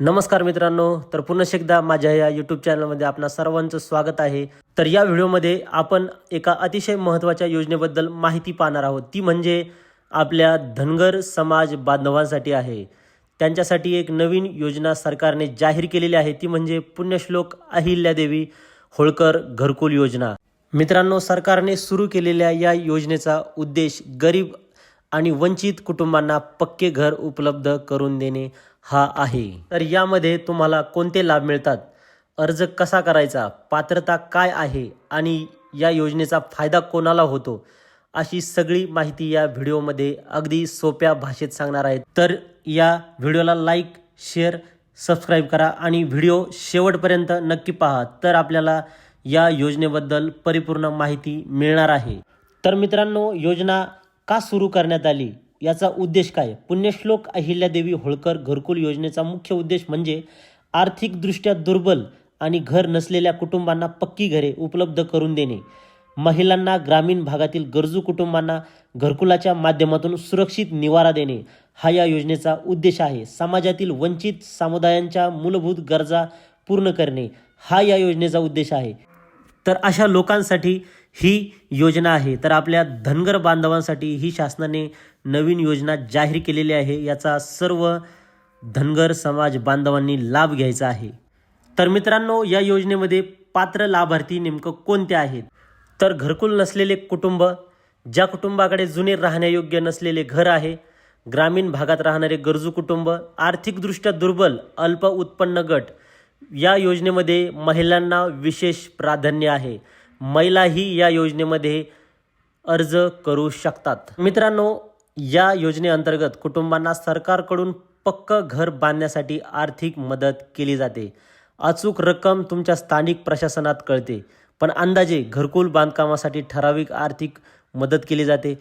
नमस्कार मित्रांनो तर पुन्हा एकदा माझ्या या यूट्यूब चॅनलमध्ये आपणा सर्वांचं स्वागत आहे. तर या व्हिडिओमध्ये आपण एका अतिशय महत्त्वाच्या योजनेबद्दल माहिती पाहणार आहोत. ती म्हणजे आपल्या धनगर समाज बांधवांसाठी आहे. त्यांच्यासाठी एक नवीन योजना सरकारने जाहीर केलेली आहे. ती म्हणजे पुण्यश्लोक अहिल्यादेवी होळकर घरकुल योजना. मित्रांनो सरकारने सुरू केलेल्या या योजनेचा उद्देश गरीब आणि वंचित कुटुंबांना पक्के घर उपलब्ध करून देणे. हा आहे. तर यामध्ये तुम्हाला कोणते लाभ मिळतात? अर्ज कसा करायचा? पात्रता काय आहे? आणि या योजनेचा फायदा कोणाला होतो? अशी सगळी माहिती या व्हिडिओमध्ये अगदी सोप्या भाषेत सांगणार आहे तर या व्हिडिओला लाईक शेअर सबस्क्राईब करा आणि व्हिडिओ शेवटपर्यंत नक्की पहा. तर आपल्याला या योजनेबद्दल परिपूर्ण माहिती मिळणार आहे. तर मित्रांनो योजना का सुरू करण्यात आली? याचा उद्देश काय? पुण्यश्लोक अहिल्यादेवी होळकर घरकुल योजनेचा मुख्य उद्देश म्हणजे आर्थिकदृष्ट्या दुर्बल आणि घर नसलेल्या कुटुंबांना पक्की घरे उपलब्ध करून देणे. महिलांना ग्रामीण भागातील गरजू कुटुंबांना घरकुलाच्या माध्यमातून सुरक्षित निवारा देणे हा या योजनेचा उद्देश आहे. समाजातील वंचित समुदायांच्या मूलभूत गरजा पूर्ण करणे हा या योजनेचा उद्देश आहे. तर अशा लोकांसाठी ही योजना आहे. तर आपल्या धनगर बांधवांसाठी ही शासनाने नवीन योजना जाहीर केलेली आहे. याचा सर्व धनगर समाज बांधवांनी लाभ घ्यायचा आहे. तर मित्रांनो या योजनेमध्ये पात्र लाभार्थी नेमकं कोणते आहेत? तर घरकुल नसलेले कुटुंब ज्या कुटुंबाकडे जुने राहण्यायोग्य नसलेले घर आहे ग्रामीण भागात राहणारे गरजू कुटुंब आर्थिकदृष्ट्या दुर्बल अल्प उत्पन्न गट या योजनेमध्ये महिलांना विशेष प्राधान्य आहे. महिलाही या योजनेमध्ये अर्ज करू शकतात. मित्रांनो या योजनेअंतर्गत कुटुंबांना सरकारकडून पक्क घर बांधण्यासाठी आर्थिक मदत केली जाते. अचूक रक्कम तुमच्या स्थानिक प्रशासनात कळते पण अंदाजे घरकुल बांधकामासाठी ठराविक आर्थिक मदत केली जाते.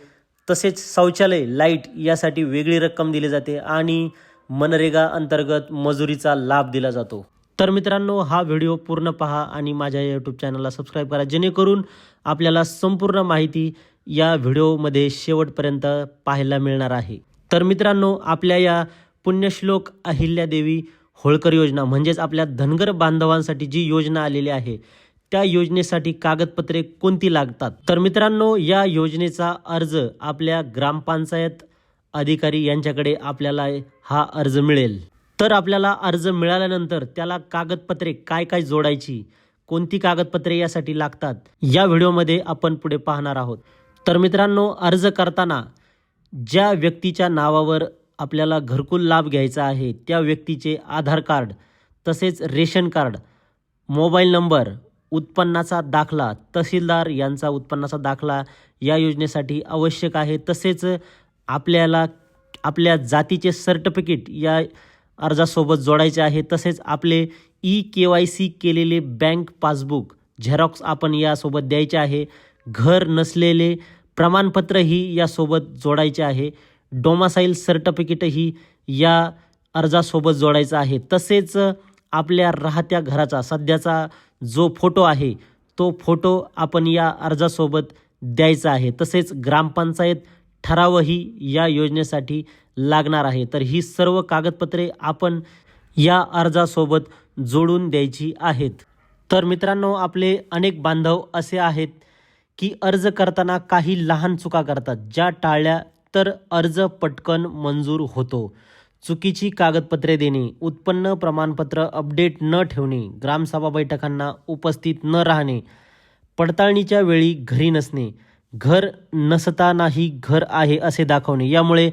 तसेच शौचालय लाइट यासाठी वेगळी रक्कम दिली जाते आणि मनरेगा अंतर्गत मजुरीचा लाभ दिला जातो. तर मित्रांनो हा व्हिडिओ पूर्ण पहा आणि माझ्या यूट्यूब चॅनलला सबस्क्राईब करा. जेणेकरून आपल्याला संपूर्ण माहिती या व्हिडिओमध्ये शेवटपर्यंत पाहायला मिळणार आहे. तर मित्रांनो आपल्या या पुण्यश्लोक अहिल्यादेवी होळकर योजना म्हणजेच आपल्या धनगर बांधवांसाठी जी योजना आलेली आहे त्या योजनेसाठी कागदपत्रे कोणती लागतात? तर मित्रांनो या योजनेचा अर्ज आपल्या ग्रामपंचायत अधिकारी यांच्याकडे आपल्याला हा अर्ज मिळेल. तर आपल्याला अर्ज मिळाल्यानंतर त्याला कागदपत्रे काय काय जोडायची कोणती कागदपत्रे यासाठी लागतात या व्हिडिओमध्ये आपण पुढे पाहणार आहोत. तर मित्रांनो अर्ज करताना ज्या व्यक्तीच्या नावावर आपल्याला घरकुल लाभ घ्यायचा आहे त्या व्यक्तीचे आधार कार्ड तसेच रेशन कार्ड मोबाईल नंबर उत्पन्नाचा दाखला तहसीलदार यांचा उत्पन्नाचा दाखला या योजनेसाठी आवश्यक आहे. तसेच आपल्याला आपल्या जातीचे सर्टिफिकेट या अर्जासोबत जोडायचे आहे. तसेच आपले ई के वाय सी केलेले बँक पासबुक झेरॉक्स आपण यासोबत द्यायचे आहे. घर नसलेले प्रमाणपत्रही यासोबत जोडायचे आहे. डोमासाईल सर्टिफिकेटही या अर्जासोबत जोडायचं आहे. तसेच आपल्या राहत्या घराचा सध्याचा जो फोटो आहे तो फोटो आपण या अर्जासोबत द्यायचा आहे. तसेच ग्रामपंचायत ठरावही या योजनेसाठी लागणार आहे. तर ही सर्व कागदपत्रे आपण या अर्जासोबत जोडून द्यायची आहेत. तर मित्रांनो आपले अनेक बांधव असे आहेत की अर्ज करताना काही लहान चुका करतात. ज्या टाळल्या तर अर्ज पटकन मंजूर होतो. चुकीची कागदपत्रे देणे उत्पन्न प्रमाणपत्र अपडेट न ठेवणे ग्रामसभा बैठकांना उपस्थित न राहणे पडताळणीच्या वेळी घरी नसणे घर नसतानाही घर आहे असे दाखवणे. यामुळे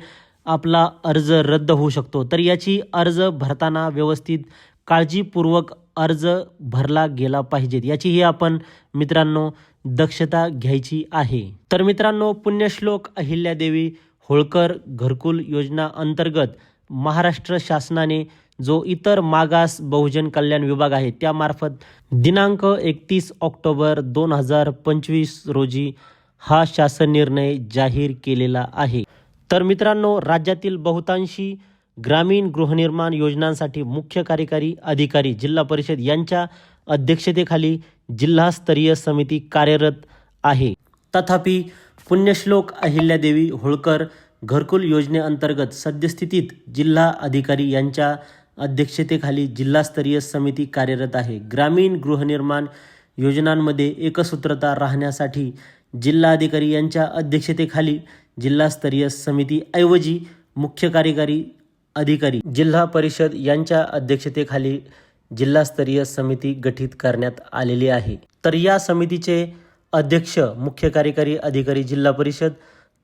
आपला अर्ज रद्द होऊ शकतो. तर याची अर्ज भरताना व्यवस्थित काळजीपूर्वक अर्ज भरला गेला पाहिजेत. याचीही आपण मित्रांनो दक्षता घ्यायची आहे. तर मित्रांनो पुण्यश्लोक अहिल्यादेवी होळकर घरकुल योजना अंतर्गत महाराष्ट्र शासनाने जो इतर मागास बहुजन कल्याण विभाग आहे त्यामार्फत दिनांक एकतीस ऑक्टोबर दोन हजार पंचवीस रोजी हा शासन निर्णय जाहीर केलेला आहे. तर मित्रांनो राज्यातील बहुतांशी ग्रामीण गृहनिर्माण योजनांसाठी मुख्य कार्यकारी अधिकारी जिल्हा परिषद यांच्या अध्यक्षतेखाली जिल्हास्तरीय समिती कार्यरत आहे. तथापि पुण्यश्लोक अहिल्यादेवी होळकर घरकुल योजनेअंतर्गत सद्यस्थितीत जिल्हा अधिकारी यांच्या अध्यक्षतेखाली जिल्हास्तरीय समिती कार्यरत आहे. ग्रामीण गृहनिर्माण योजनांमध्ये एकसूत्रता राहण्यासाठी जिल्हाधिकारी यांच्या अध्यक्षतेखाली जिल्हास्तरीय समितीऐवजी मुख्य कार्यकारी अधिकारी जिल्हा परिषद यांच्या अध्यक्षतेखाली जिल्हास्तरीय समिती गठीत करण्यात आलेली आहे. तर या समितीचे अध्यक्ष मुख्य कार्यकारी अधिकारी जिल्हा परिषद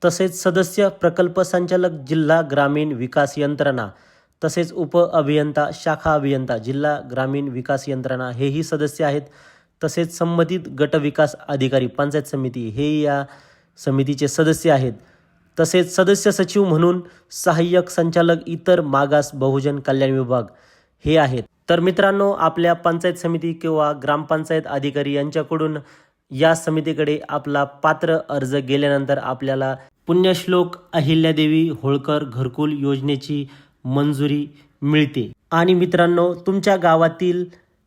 तसेच सदस्य प्रकल्प संचालक जिल्हा ग्रामीण विकास यंत्रणा तसेच उप अभियंता शाखा अभियंता जिल्हा ग्रामीण विकास यंत्रणा हेही सदस्य आहेत. तसेच संबंधित गट विकास अधिकारी पंचायत समिती हे या समितीचे सदस्य आहेत. तसेच सदस्य सचिव म्हणून सहाय्यक संचालक इतर मागास बहुजन कल्याण विभाग हे आहेत. तर मित्रांनो आपल्या पंचायत समिती किंवा ग्रामपंचायत अधिकारी यांच्याकडून या समितीकडे आपला पात्र अर्ज गेल्यानंतर आपल्याला पुण्यश्लोक अहिल्यादेवी होळकर घरकुल योजनेची मंजुरी मिळते. आणि मित्रांनो तुमच्या गावातील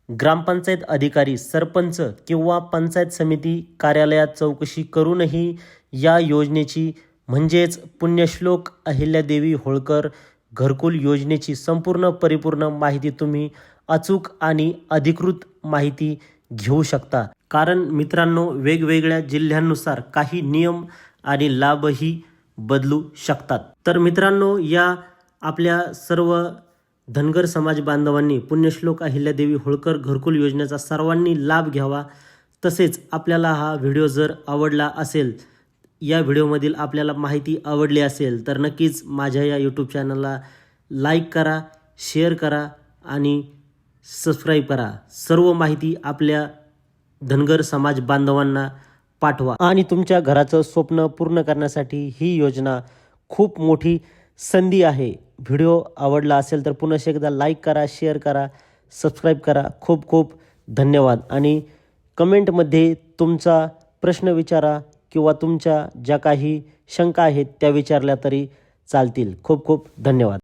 ग्रामपंचायत अधिकारी सरपंच किंवा पंचायत समिती कार्यालयात चौकशी करूनही या योजनेची म्हणजेच पुण्यश्लोक अहिल्यादेवी होळकर घरकुल योजनेची संपूर्ण परिपूर्ण माहिती तुम्ही अचूक आणि अधिकृत माहिती घेऊ शकता. कारण मित्रांनो वेगवेगळ्या जिल्ह्यांनुसार काही नियम आणि लाभही बदलू शकतात. तर मित्रांनो या आपल्या सर्व धनगर समाज बांधवांनी पुण्यश्लोक अहिल्यादेवी होळकर घरकुल योजनेचा सर्वांनी लाभ घ्यावा. तसेच आपल्याला हा व्हिडिओ जर आवडला असेल या व्हिडिओमधील आपल्याला माहिती आवडली असेल तर नक्कीच माझ्या या यूट्यूब चॅनलला लाईक करा शेअर करा आणि सबस्क्राईब करा. सर्व माहिती आपल्या धनगर समाज बांधवांना पाठवा. आणि तुमच्या घराचं स्वप्न पूर्ण करण्यासाठी ही योजना खूप मोठी संधी आहे. व्हिडिओ आवडला असेल तर पुन्हा एकदा लाईक करा शेअर करा सबस्क्राईब करा. खूप खूप धन्यवाद. आणि कमेंटमध्ये तुमचा प्रश्न विचारा किंवा तुमच्या ज्या काही शंका आहेत त्या विचारल्या तरी चालतील. खूप खूप धन्यवाद.